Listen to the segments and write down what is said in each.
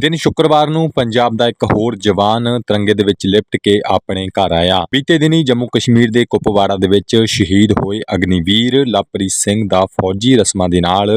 ਦਿਨ ਸ਼ੁੱਕਰਵਾਰ ਨੂੰ ਪੰਜਾਬ ਦਾ ਇੱਕ ਹੋਰ ਜਵਾਨ ਤਿਰੰਗੇ ਦੇ ਵਿੱਚ ਲਿਪਟ ਕੇ ਆਪਣੇ ਘਰ ਆਇਆ। ਬੀਤੇ ਦਿਨੀ ਜੰਮੂ ਕਸ਼ਮੀਰ ਦੇ ਕੁਪਵਾੜਾ ਦੇ ਵਿੱਚ ਸ਼ਹੀਦ ਹੋਏ ਅਗਨੀਵੀਰ ਲਵਪ੍ਰੀਤ ਸਿੰਘ ਦਾ ਫੌਜੀ ਰਸਮਾਂ ਦੇ ਨਾਲ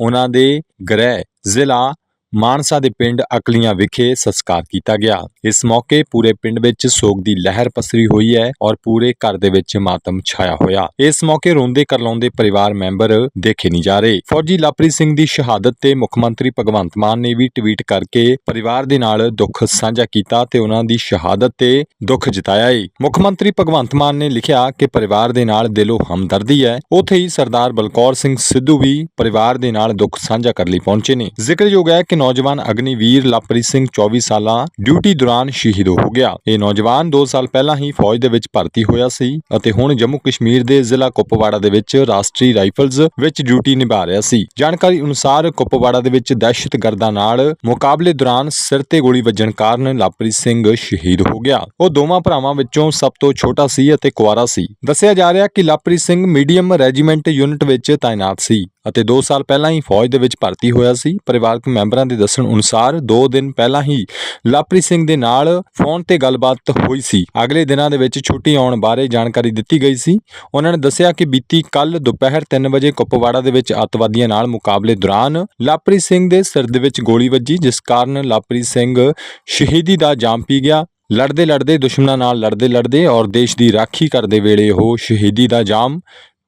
ਉਹਨਾਂ ਦੇ ਗ੍ਰਹਿ ਜ਼ਿਲ੍ਹਾ ਮਾਨਸਾ ਦੇ ਪਿੰਡ ਅਕਲੀਆਂ ਵਿਖੇ ਸੰਸਕਾਰ ਕੀਤਾ ਗਿਆ। ਇਸ ਮੌਕੇ ਪੂਰੇ ਪਿੰਡ ਵਿੱਚ ਸੋਗ ਦੀ ਲਹਿਰ ਪਸਰੀ ਹੋਈ ਹੈ ਔਰ ਪੂਰੇ ਘਰ ਦੇ ਵਿੱਚ ਮਾਤਮ ਛਾਇਆ ਹੋਇਆ। ਇਸ ਮੌਕੇ ਰੋਂਦੇ ਕਰਲਾਉਂਦੇ ਪਰਿਵਾਰ ਮੈਂਬਰ ਦੇਖੇ ਨਹੀਂ ਜਾ ਰਹੇ। ਫੌਜੀ ਲਵਪ੍ਰੀਤ ਸਿੰਘ ਦੀ ਸ਼ਹਾਦਤ ਤੇ ਮੁੱਖ ਮੰਤਰੀ ਭਗਵੰਤ ਮਾਨ ਨੇ ਵੀ ਟਵੀਟ ਕਰਕੇ ਪਰਿਵਾਰ ਦੇ ਨਾਲ ਦੁੱਖ ਸਾਂਝਾ ਕੀਤਾ ਤੇ ਉਹਨਾਂ ਦੀ ਸ਼ਹਾਦਤ ਤੇ ਦੁੱਖ ਜਤਾਇਆ ਹੈ ਮੁੱਖ ਮੰਤਰੀ ਭਗਵੰਤ ਮਾਨ ਨੇ ਲਿਖਿਆ ਕਿ ਪਰਿਵਾਰ ਦੇ ਨਾਲ ਦਿਲੋਂ ਹਮਦਰਦੀ ਹੈ। ਉੱਥੇ ਹੀ ਸਰਦਾਰ ਬਲਕੌਰ ਸਿੰਘ ਸਿੱਧੂ ਵੀ ਪਰਿਵਾਰ ਦੇ ਨਾਲ ਦੁੱਖ ਸਾਂਝਾ ਕਰਨ ਲਈ ਪਹੁੰਚੇ ਨੇ। ਜ਼ਿਕਰਯੋਗ ਹੈ ਕਿ ਨੌਜਵਾਨ ਅਗਨੀਵੀਰ ਲਵਪ੍ਰੀਤ ਸਿੰਘ 24 ਸਾਲਾਂ ਡਿਊਟੀ ਦੌਰਾਨ ਸ਼ਹੀਦ ਹੋ ਗਿਆ। ਇਹ ਨੌਜਵਾਨ 2 ਸਾਲ ਪਹਿਲਾਂ ਹੀ ਫੌਜ ਦੇ ਵਿੱਚ ਭਰਤੀ ਹੋਇਆ ਸੀ ਅਤੇ ਹੁਣ ਜੰਮੂ ਕਸ਼ਮੀਰ ਦੇ ਜ਼ਿਲ੍ਹਾ ਕੁਪਵਾੜਾ ਦੇ ਵਿੱਚ ਰਾਸ਼ਟਰੀ ਰਾਈਫਲਜ਼ ਵਿੱਚ ਡਿਊਟੀ ਨਿਭਾ ਰਿਹਾ ਸੀ। ਜਾਣਕਾਰੀ ਅਨੁਸਾਰ ਕੁਪਵਾੜਾ ਦੇ ਵਿੱਚ ਦਹਿਸ਼ਤਗਰਦਾਂ ਨਾਲ ਮੁਕਾਬਲੇ ਦੌਰਾਨ ਸਿਰ ਤੇ ਗੋਲੀ ਵੱਜਣ ਕਾਰਨ ਲਵਪ੍ਰੀਤ ਸਿੰਘ ਸ਼ਹੀਦ ਹੋ ਗਿਆ। ਉਹ ਦੋਵਾਂ ਭਰਾਵਾਂ ਵਿੱਚੋਂ ਸਭ ਤੋਂ ਛੋਟਾ ਸੀ ਅਤੇ ਕੁਆਰਾ ਸੀ। ਦੱਸਿਆ ਜਾ ਰਿਹਾ ਕਿ Lovepreet Singh medium regiment unit ਵਿੱਚ ਤਾਇਨਾਤ ਸੀ। ਅਤੇ 2 ਸਾਲ ਪਹਿਲਾਂ ਹੀ ਫੌਜ ਦੇ ਵਿੱਚ ਭਰਤੀ ਹੋਇਆ ਸੀ। ਪਰਿਵਾਰਕ ਮੈਂਬਰਾਂ ਦੇ ਦੱਸਣ ਅਨੁਸਾਰ 2 ਦਿਨ ਪਹਿਲਾਂ ਹੀ ਲਵਪ੍ਰੀਤ ਸਿੰਘ ਦੇ ਨਾਲ ਫੋਨ ਤੇ ਗੱਲਬਾਤ ਹੋਈ ਸੀ। ਅਗਲੇ ਦਿਨਾਂ ਦੇ ਵਿੱਚ ਛੁੱਟੀ ਆਉਣ ਬਾਰੇ ਜਾਣਕਾਰੀ ਦਿੱਤੀ ਗਈ ਸੀ। ਉਹਨਾਂ ਨੇ ਦੱਸਿਆ ਕਿ ਬੀਤੀ ਕੱਲ ਦੁਪਹਿਰ 3 ਵਜੇ ਕੁਪਵਾੜਾ ਦੇ ਵਿੱਚ ਅੱਤਵਾਦੀਆਂ ਨਾਲ ਮੁਕਾਬਲੇ ਦੌਰਾਨ ਲਵਪ੍ਰੀਤ ਸਿੰਘ ਦੇ ਸਿਰ ਦੇ ਵਿੱਚ ਗੋਲੀ ਵੱਜੀ, ਜਿਸ ਕਾਰਨ ਲਵਪ੍ਰੀਤ ਸਿੰਘ ਸ਼ਹੀਦੀ ਦਾ ਜਾਮ ਪੀ ਗਿਆ। ਲੜਦੇ ਲੜਦੇ ਦੁਸ਼ਮਣਾਂ ਨਾਲ ਲੜਦੇ ਲੜਦੇ ਔਰ ਦੇਸ਼ ਦੀ ਰਾਖੀ ਕਰਦੇ ਵੇਲੇ ਉਹ ਸ਼ਹੀਦੀ ਦਾ ਜਾਮ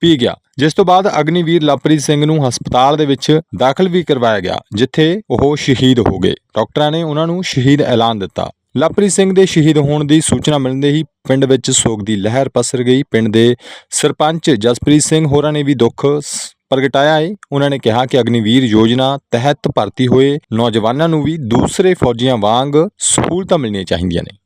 ਪੀ ਗਿਆ। ਜਿਸ ਤੋਂ ਬਾਅਦ ਅਗਨੀਵੀਰ ਲਵਪ੍ਰੀਤ ਸਿੰਘ ਨੂੰ ਹਸਪਤਾਲ ਦੇ ਵਿੱਚ ਦਾਖਲ ਵੀ ਕਰਵਾਇਆ ਗਿਆ, ਜਿੱਥੇ ਉਹ ਸ਼ਹੀਦ ਹੋ ਗਏ। ਡਾਕਟਰਾਂ ਨੇ ਉਹਨਾਂ ਨੂੰ ਸ਼ਹੀਦ ਐਲਾਨ ਦਿੱਤਾ। ਲਵਪ੍ਰੀਤ ਸਿੰਘ ਦੇ ਸ਼ਹੀਦ ਹੋਣ ਦੀ ਸੂਚਨਾ ਮਿਲਦੇ ਹੀ ਪਿੰਡ ਵਿੱਚ ਸੋਗ ਦੀ ਲਹਿਰ ਪਸਰ ਗਈ। ਪਿੰਡ ਦੇ ਸਰਪੰਚ ਜਸਪ੍ਰੀਤ ਸਿੰਘ ਹੋਰਾਂ ਨੇ ਵੀ ਦੁੱਖ ਪ੍ਰਗਟਾਇਆ ਹੈ ਉਹਨਾਂ ਨੇ ਕਿਹਾ ਕਿ ਅਗਨੀਵੀਰ ਯੋਜਨਾ ਤਹਿਤ ਭਰਤੀ ਹੋਏ ਨੌਜਵਾਨਾਂ ਨੂੰ ਵੀ ਦੂਸਰੇ ਫੌਜੀਆਂ ਵਾਂਗ ਸਹੂਲਤਾਂ ਮਿਲਣੀਆਂ ਚਾਹੀਦੀਆਂ ਨੇ।